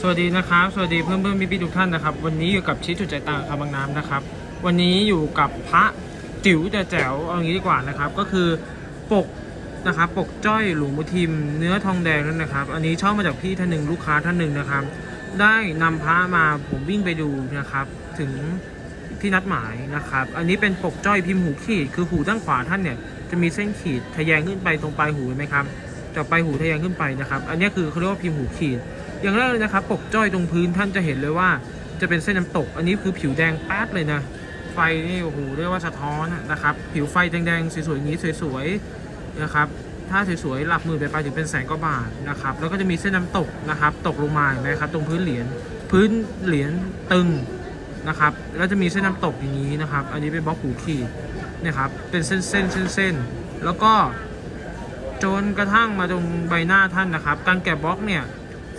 สวัสดีนะครับ สวัสดีเพื่อนเพื่อนพี่พี่ทุกท่านนะครับ วันนี้อยู่กับชี้จุดใจต่างคำบางน้ำนะครับ วันนี้อยู่กับพระจิ๋วแต่แจ๋วเอางี้ดีกว่านะครับ ก็คือปกนะครับปกจ้อยหลวงปู่ทิม เนื้อทองแดงนั่นนะครับ อันนี้เช่ามาจากพี่ท่านหนึ่งลูกค้าท่านหนึ่งนะครับ ได้นำพระมาผมวิ่งไปดูนะครับ ถึงที่นัดหมายนะครับ อันนี้เป็นปกจ้อยพิมพ์หูขีดคือหูด้านขวาท่านเนี่ยจะมีเส้นขีดทะแยงขึ้นไปตรงปลายหูเห็นไหมครับจากปลายหูทะแยงขึ้นไปนะครับ อันนี้คือเขาเรียกว่าพิมพ์หูขีด อย่างแรกเลยนะครับปกจ้อยตรงพื้นท่านจะเห็นเลยว่า จะเป็นเส้นน้ำตก อันนี้คือผิวแดงแป๊ดเลยนะ ไฟนี่โอ้โหเรียกว่าสะท้อนนะครับ ผิวไฟแดงๆสวยๆอย่างนี้สวยๆนะครับถ้าสวยๆหลักหมื่นไปไปถึงเป็นแสนกว่าบาทนะครับ แล้วก็จะมีเส้นน้ำตกนะครับ ตกลงมาเห็นไหมครับ ตรงพื้นเหรียญพื้นเหรียญตึงนะครับ แล้วจะมีเส้นน้ำตกอย่างนี้นะครับ อันนี้เป็นบล็อกหูขีดนะครับ เป็นเส้นเส้นเส้นเส้นๆแล้วก็จนกระทั่งมาตรงใบหน้าท่านนะครับ การแกะบล็อกเนี่ย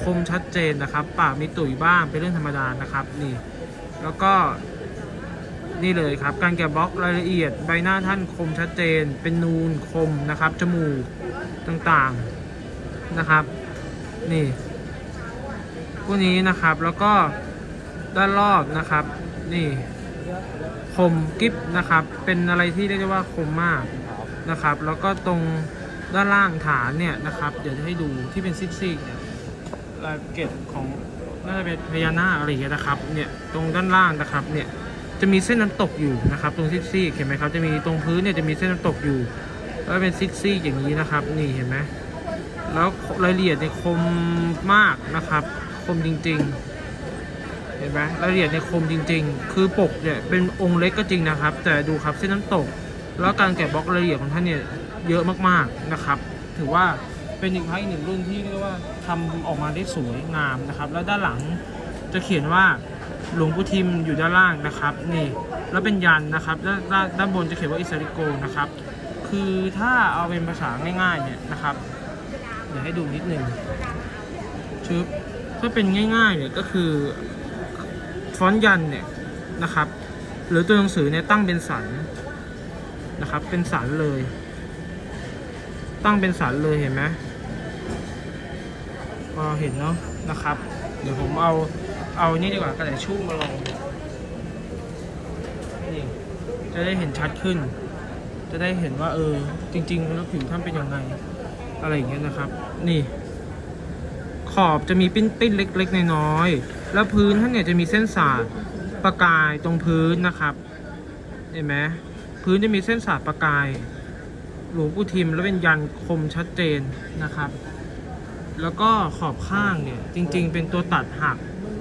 คมชัดเจนนะครับปากมีตุ๋ยบ้างเป็นเรื่องธรรมดานะครับนี่ แล้วก็นี่เลยครับ การแกะบล็อกรายละเอียดใบหน้าท่านคมชัดเจน เป็นนูนคมนะครับ จมูกต่างๆนะครับ นี่พวกนี้นะครับแล้วก็ด้านรอบนะครับ นี่คมกิฟนะครับ เป็นอะไรที่เรียกได้ว่าคมมากนะครับ แล้วก็ตรงด้านล่างฐานเนี่ยนะครับ เดี๋ยวจะให้ดูที่เป็นซิกๆเนี่ย รายเกตของน่าจะเป็นพญานาคอะไรอย่างเงี้ยนะครับ เนี่ยตรงด้านล่างนะครับ เนี่ยจะมีเส้นน้ำตกอยู่นะครับ ตรงซิกซี่เห็นไหมครับ จะมีตรงพื้นเนี่ยจะมีเส้นน้ำตกอยู่แล้วเป็นซิกซี่อย่างนี้นะครับ นี่เห็นไหมแล้วรายละเอียดเนี่ยคมมากนะครับ คมจริง ๆ เห็นไหมรายละเอียดเนี่ยคมจริง ๆ คือปกเนี่ยเป็นองค์เล็กก็จริงนะครับ แต่ดูครับเส้นน้ำตก แล้วการแกะบล็อกรายละเอียดของท่านเนี่ยเยอะมากๆนะครับ ถือว่า เป็นอีกพระอีกหนึ่งรุ่นที่เรียกว่าทำออกมาได้สวยงามนะครับ แล้วด้านหลังจะเขียนว่าหลวงปู่ทิมอยู่ด้านล่างนะครับนี่แล้วเป็นยันนะครับด้านด้านด้านบนจะเขียนว่าอิสริโกนะครับ คือถ้าเอาเป็นภาษาง่ายๆเนี่ยนะครับ เดี๋ยวให้ดูนิดหนึ่งชึบถ้าเป็นง่ายๆเนี่ยก็คือฟอนต์ยันเนี่ยนะครับ หรือตัวหนังสือเนี่ยตั้งเป็นสันนะครับ เป็นสันเลย ตั้งเป็นสันเลยเห็นไหมก็เห็นเนาะนะครับ เดี๋ยวผมเอาเอานี่ดีกว่ากระดาษชู่มาลองนี่จะได้เห็นชัดขึ้น จะได้เห็นว่าเออจริงๆแล้วผิวท่านเป็นยังไง อะไรอย่างเงี้ยนะครับ นี่ ขอบจะมีปิ้นปิ้นๆเล็กๆน้อยๆแล้วพื้นท่านเนี่ยจะมีเส้นสาดประกายตรงพื้นนะครับ เห็นไหมพื้นจะมีเส้นสาดประกาย หลวงปู่ทิมแล้วเป็นยันคมชัดเจนนะครับ แล้วก็ขอบข้างเนี่ยจริงๆ เป็นตัวตัดหัก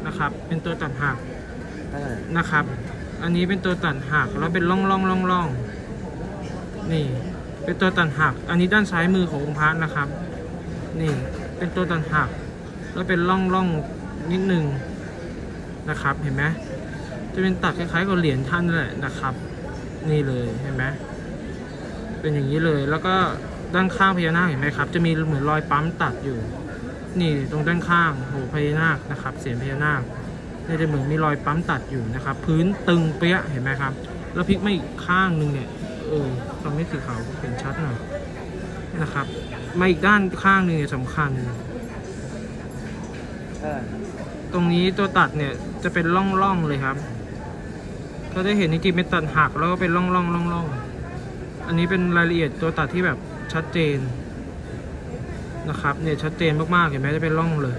นะครับ เป็นตัวตัดหักนะครับ อันนี้เป็นตัวตัดหักแล้วเป็นร่องร่องร่องร่องนี่ เป็นตัวตัดหัก อันนี้ด้านซ้ายมือขององค์พระนะครับ นี่เป็นตัวตัดหัก แล้วเป็นร่องร่องนิดนึงนะครับเห็นไหมจะเป็นตัดคล้ายๆกับเหรียญท่านนั่นแหละนะครับ นี่เลยเห็นไหม เป็นอย่างนี้เลย แล้วก็ด้านข้างพญานาคเห็นไหมครับ จะมีเหมือนรอยปั๊มตัดอยู่ นี่ตรงด้านข้างโหพญานาคนะครับ เสียงพญานาคเนี่ยจะเหมือนมีรอยปั๊มตัดอยู่นะครับ พื้นตึงเปี้ยเห็นไหมครับ แล้วพลิกมาอีกข้างหนึ่งเนี่ยเออตรงนี้สีขาวเห็นชัดหน่อยนะครับมาอีกด้านข้างหนึ่งเนี่ยสำคัญตรงนี้ตัวตัดเนี่ยจะเป็นร่องๆเลยครับ ก็ได้เห็นจริงๆเป็นตัดหักแล้วก็เป็นร่องๆร่องๆ อันนี้เป็นรายละเอียดตัวตัดที่แบบชัดเจนนะครับเนี่ยชัดเจนมากๆเห็นไหมจะเป็นร่องเลย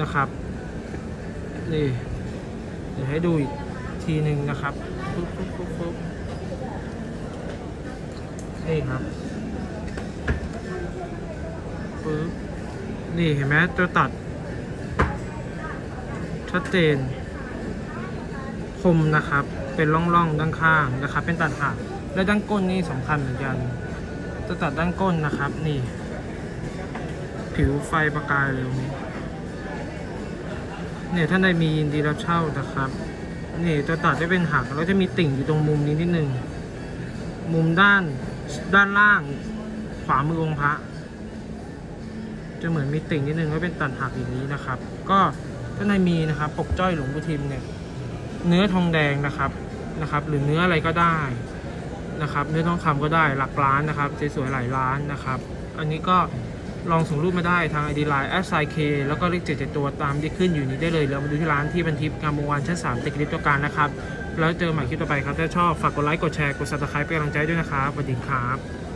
นะครับนี่เดี๋ยวให้ดูอีกทีหนึ่งนะครับปุ๊บปุ๊บปุ๊บปุ๊บนี่ครับปุ๊บนี่เห็นไหมตัวตัด ชัดเจนคมนะครับ เป็นร่องๆด้านข้างนะครับ เป็นตัดหักและด้านก้นนี่สำคัญเหมือนกันจะตัดด้านก้นนะครับนี่ ผิวไฟประกายเลยตรงนี้เนี่ยท่านใดมียินดีรับเช่านะครับนี่ตัวตัดได้เป็นหักแล้วจะมีติ่งอยู่ตรงมุมนี้นิดนึงมุมด้านด้านล่างขวามือองค์พระจะเหมือนมีติ่งนิดนึงแล้วเป็นตัดหักอย่างนี้นะครับ ก็ท่านใดมีนะครับปกจ้อยหลวงปู่ทิมเนี่ยเนื้อทองแดงนะครับ นะครับหรือเนื้ออะไรก็ได้นะครับเนื้อทองคำก็ได้หลักล้านนะครับสวยๆหลายล้านนะครับ อันนี้ก็ลองส่งรูปมาได้ทาง ID Line แอสไซเคแล้วก็เลขเจ็ดเจ็ดตัวตามที่ขึ้นอยู่นี้ได้เลยแล้วมาดูที่ร้านที่บันทิปงามวงวานชั้นสามตึกลิฟต์ตัวการนะครับ แล้วเจอใหม่คลิปต่อไปครับ ถ้าชอบฝากกดไลค์กดแชร์กดซับสไครป์เป็นกำลังใจด้วยนะครับสวัสดีครับ